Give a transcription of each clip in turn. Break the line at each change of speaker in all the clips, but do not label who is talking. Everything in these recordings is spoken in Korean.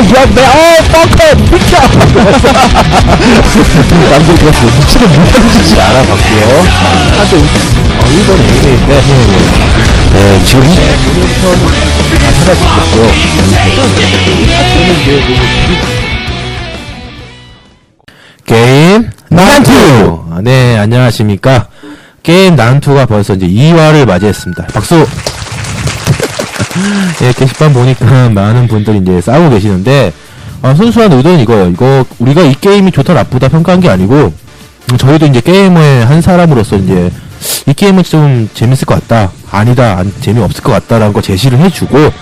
네, 어, 펑크, 비켜! 남들 그렇고, 미치는 무너지지 않아, 봤고요. 한대 어, 1번 A인데, 네, 지금 다 사라지겠고요. 게임 난투! 아, 네, 안녕하십니까. 게임 난투가 벌써 이제 2화를 맞이했습니다. 박수! 예, 게시판 보니까 많은 분들이 이제 싸우고 계시는데, 아, 순수한 의도는 이거예요. 이거, 우리가 이 게임이 좋다 나쁘다 평가한 게 아니고, 음, 저희도 이제 게임의 한 사람으로서 이제, 이 게임은 좀 재밌을 것 같다. 아니다. 안, 재미없을 것 같다라는 거 제시를 해주고,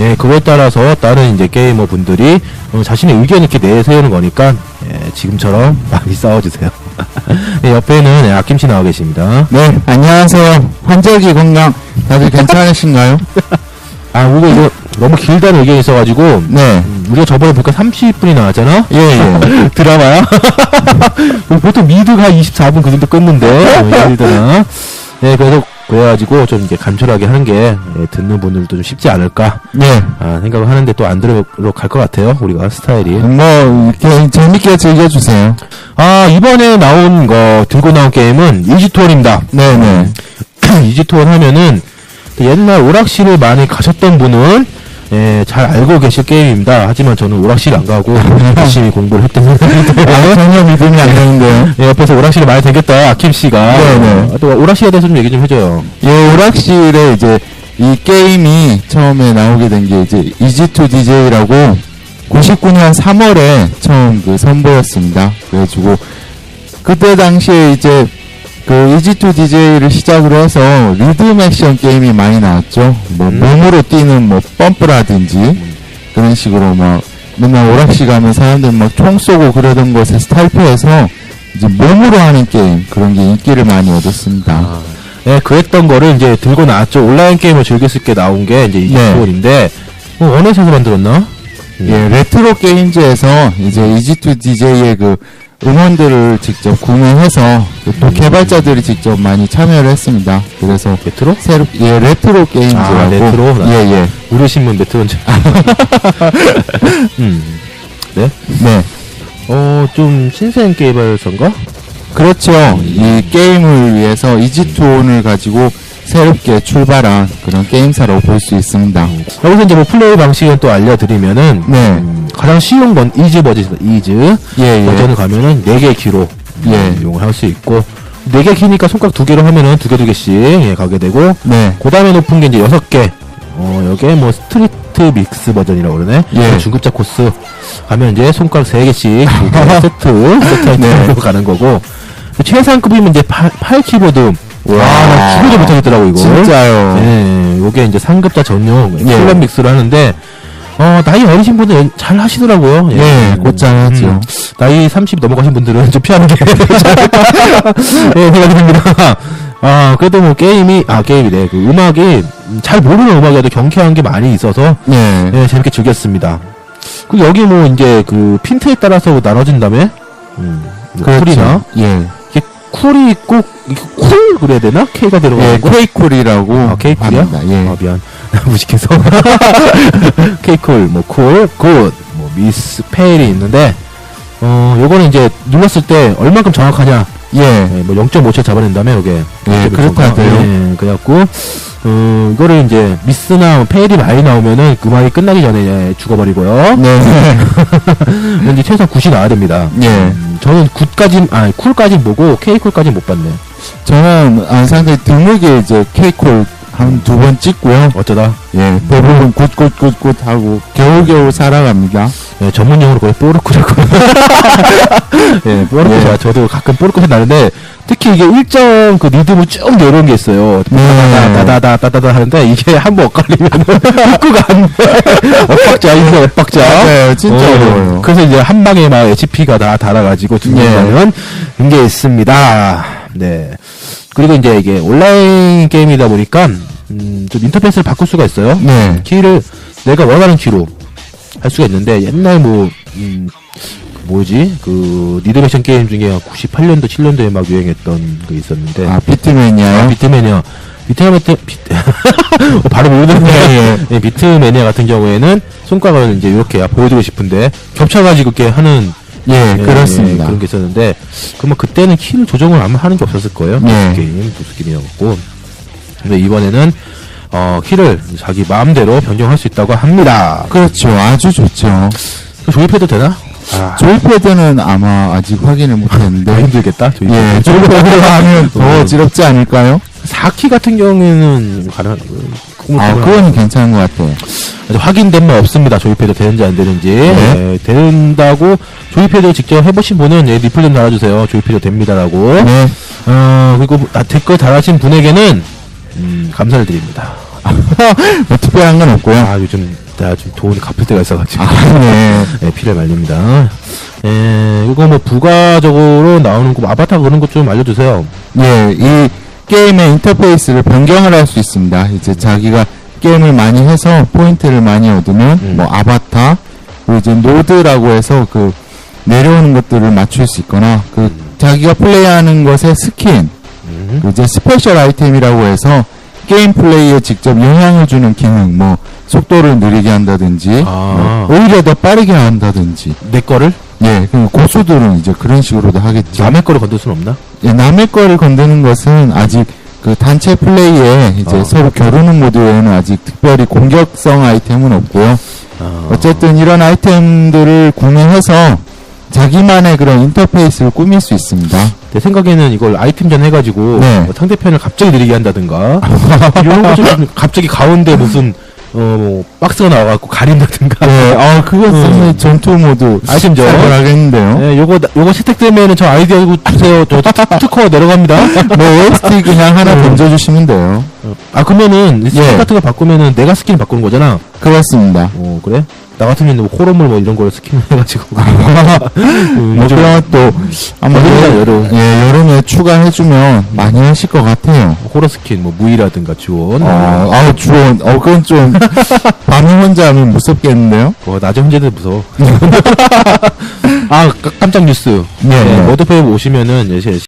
예, 그거에 따라서 다른 이제 게이머 분들이 어, 자신의 의견 이렇게 내세우는 거니까, 예, 지금처럼 많이 싸워주세요. 예, 옆에는 예, 아킴씨 나와 계십니다.
네, 안녕하세요. 환절기 건강 다들 괜찮으신가요?
아, 우리가 이거 너무 길다는 의견이 있어가지고,
네.
음, 우리가 저번에 보니까 30분이 나왔잖아?
예, 예.
드라마야? 보통 미드가 24분 그 정도 끊는데, 어, 예를. 네, 그래서, 그래가지고 좀 이제 간편하게 하는 게, 예, 듣는 분들도 좀 쉽지 않을까,
네.
아, 생각을 하는데 또 안 들으러 갈 것 같아요, 우리가 스타일이.
뭐, 이렇게 재밌게 즐겨주세요.
아, 이번에 나온 거, 들고 나온 게임은 이지투어입니다.
네네.
이지투어 하면은, 옛날 오락실을 많이 가셨던 분은, 예, 잘 알고 계실 게임입니다. 하지만 저는 오락실 안 가고 열심히 공부를 했던
아, 전혀 믿음이 안 되는데요.
예, 옆에서 오락실을 많이 다녔다 아킴 씨가
네네.
어, 또 오락실에 대해서 좀 얘기 좀 해줘요.
예, 오락실에 이제 이 게임이 처음에 나오게 된 게 이제 EG2DJ라고 99년 3월에 처음 그 선보였습니다. 그래가지고 그때 당시에 이제 그 EG2DJ를 시작으로 해서 리듬 액션 게임이 많이 나왔죠. 뭐
음.
몸으로 뛰는 뭐 펌프라든지 그런 식으로 막 맨날 오락실 가면 사람들 막 총 쏘고 그러던 것에서 탈피해서 이제 몸으로 하는 게임 그런 게 인기를 많이 얻었습니다.
예, 그랬던 거를 이제 들고 나왔죠. 온라인 게임을 즐길 수 있게 나온 게 이제 이지투어인데 뭐 원에서 만들었나?
예, 레트로 게임즈에서 이제 EG2DJ의 그 음원들을 직접 구매해서 그또
음.
개발자들이 직접 많이 참여를 했습니다. 그래서
메트로?
새로 예 레트로 게임즈라고
아, 레트로?
예 예.
우리 신문 메트로인 줄. 음. 네?
네.
어, 좀 신생 개발서인가?
그렇죠. 이 게임을 위해서 EG2를 가지고 새롭게 출발한 그런 게임사라고 볼 수 있습니다.
여기서 이제 뭐 플레이 방식을 또 알려드리면은
네.
음, 가장 쉬운 건 이즈 버전이다. 이즈
예, 예.
버전을 가면은 4개 키로
예.
이용을 할 수 있고 4개 키니까 손가락 두 개로 하면은 두 개 두 개씩 예, 가게 되고
네.
그 다음에 높은 게 이제 여섯 개. 어, 여기에 뭐 스트리트 믹스 버전이라고 그러네.
예.
중급자 코스 가면 이제 손가락 세 개씩 두 개, 세트, 세트
네.
아이템으로 가는 거고. 최상급이면 이제 8, 팔 키보드. 와,
와.
나 키보드 못하겠더라고, 이거.
진짜요.
예, 요게 이제 상급자 전용
예.
플랫 믹스를 하는데, 어, 나이 어리신 분들 잘 하시더라고요.
예, 곧장하죠.
음, 나이 30 넘어가신 분들은 좀 피하는 게? 예, 생각이 듭니다. 아, 그래도 뭐 게임이, 아, 게임이래. 그 음악이, 음, 잘 모르는 음악이라도 경쾌한 게 많이 있어서,
네.
예, 재밌게 즐겼습니다. 그 여기 뭐 이제 그 핀트에 따라서 나눠진다며? 음, 뭐
그렇죠.
쿨이나?
예.
이게 쿨이 이게 쿨 그래야 되나? K가 들어가는
예,
거?
케이쿨이라고
아, 케이쿨이야?
합니다. 예.
아, 미안. 무식해서. 케이쿨, 뭐, 쿨, 굿, 뭐, 미스, 페일이 있는데, 어, 요거는 이제 눌렀을 때 얼만큼 정확하냐.
예.
예, 뭐, 0.5초 잡아낸다며, 요게.
예,
0.5
그렇다고요.
예, 그래갖고, 어, 이거를 이제, 미스나 뭐 페일이 많이 나오면은 그 말이 끝나기 전에 예, 죽어버리고요.
네.
이제 최소한 9이 나와야 됩니다.
예.
음, 저는 9까지, 아, 쿨까지 보고, K쿨까지 못 봤네.
저는 아, 상당히 드물게 이제 케이콜 한 두 번 찍고요.
어쩌다.
예, 대부분 굿굿굿굿 하고 겨우겨우 살아갑니다.
예, 전문 용어로 거의 뽀르쿠라고. 예, 뽀르쿠
예.
저도 가끔 뽀르쿠 나는데 특히 이게 일정 그 리듬을 쭉 내려온 게 있어요.
네.
다다다 다다다 하는데 이게 한 번 엇갈리면 훅구가 안 돼. 엇박자 이게 엇박자.
맞아요, 진짜
어,
어려워요.
그래서 이제 한 방에 막 HP가 다 달아가지고 중간에는 게 있습니다. 네. 그리고 이제 이게 온라인 게임이다 보니까 음, 좀 인터페이스를 바꿀 수가 있어요.
네.
키를 내가 원하는 키로 할 수가 있는데 옛날 뭐 음, 그 뭐지 그 리듬액션 게임 중에 98년도 7년도에 막 유행했던 그 있었는데
아, 비트맨이야요?
비트매니아 비트매니아 비트 어, 바로 모르는
예,
예, 비트매니아 같은 경우에는 손가락을 이제 이렇게 보여드리고 싶은데 겹쳐가지고 이렇게 하는
예,
예,
그렇습니다.
예, 그런 게 있었는데 그뭐 그때는 키를 조정을 아마 하는 게 없었을 거예요.
예.
게임 부스 게임이었고 근데 이번에는 어 키를 자기 마음대로 변경할 수 있다고 합니다.
그렇죠. 아주 좋죠.
그 조립해도 되나? 아,
조이패드는 아마 아직 확인을
더
못했는데.
힘들겠다. 조립.
예, 조이패드로 하면 더
어.
어지럽지 않을까요?
4키 같은 경우에는 가능.
아, 그거는 괜찮은 것 같아요.
아직 확인된 바 없습니다. 조이패드 되는지 안 되는지.
네.
예, 된다고 조이패드 직접 해보신 분은 예, 리플 좀 달아주세요. 조이패드 됩니다라고.
네.
어, 그리고 아, 댓글 달아신 분에게는 음, 감사를 드립니다.
뭐 특별한 건 없고요.
아 요즘 내가 좀 돈을 갚을 때가 있어가지고
아, 네.
예, 피를 말립니다. 예, 이거 뭐 부가적으로 나오는 거 아바타 그런 것 좀 알려주세요.
예, 이 게임의 인터페이스를 변경을 할 수 있습니다. 이제 자기가 게임을 많이 해서 포인트를 많이 얻으면
음.
뭐 아바타 그리고 이제 노드라고 해서 그 내려오는 것들을 맞출 수 있거나 그 자기가 플레이하는 것의 스킨
음.
그리고 이제 스페셜 아이템이라고 해서 게임 플레이에 직접 영향을 주는 기능 뭐 속도를 느리게 한다든지
아.
뭐 오히려 더 빠르게 한다든지
내 거를
예, 그 고수들은 이제 그런 식으로도 하겠죠.
남의 거를 건들 수는 없나?
예, 남의 거를 건드는 것은 아직 그 단체 플레이에 이제
어.
서로 겨루는 모드에는 아직 특별히 공격성 아이템은 없고요.
아,
어쨌든 이런 아이템들을 구매해서 자기만의 그런 인터페이스를 꾸밀 수 있습니다.
내 생각에는 이걸 아이템전 해가지고
네.
뭐 상대편을 갑자기 느리게 한다든가 이런 거 좀 갑자기 가운데 무슨 어뭐 박스가 나와갖고 가린다든가
네, 아, 그거
음.
상당히 전투 모드
아이템전
하겠는데요.
예, 요거 나- 요거 채택되면은 저 아이디어 주세요. 저 특- 특허 내려갑니다.
뭐 OST 그냥 하나
음.
던져주시면 돼요.
아 그러면은 스킨
예.
같은 거 바꾸면은 내가 스킨 바꾸는 거잖아.
그렇습니다.
어 그래? 나 같은 경우는 뭐 호러물 뭐 이런 걸 스킨 해가지고 음,
뭐 그런 것도 아마
여름이다,
여름,
여름.
예, 여름에 추가해주면 많이 하실 것 같아요.
호러 스킨 뭐 무이라든가 지원.
어, 아우, 주원. 어, 그건 좀, 밤에 혼자 하면 무섭겠는데요?
어, 낮에 혼자도 무서워. 아 깜- 깜짝 뉴스.
네.
네, 워드페이브 오시면은 예,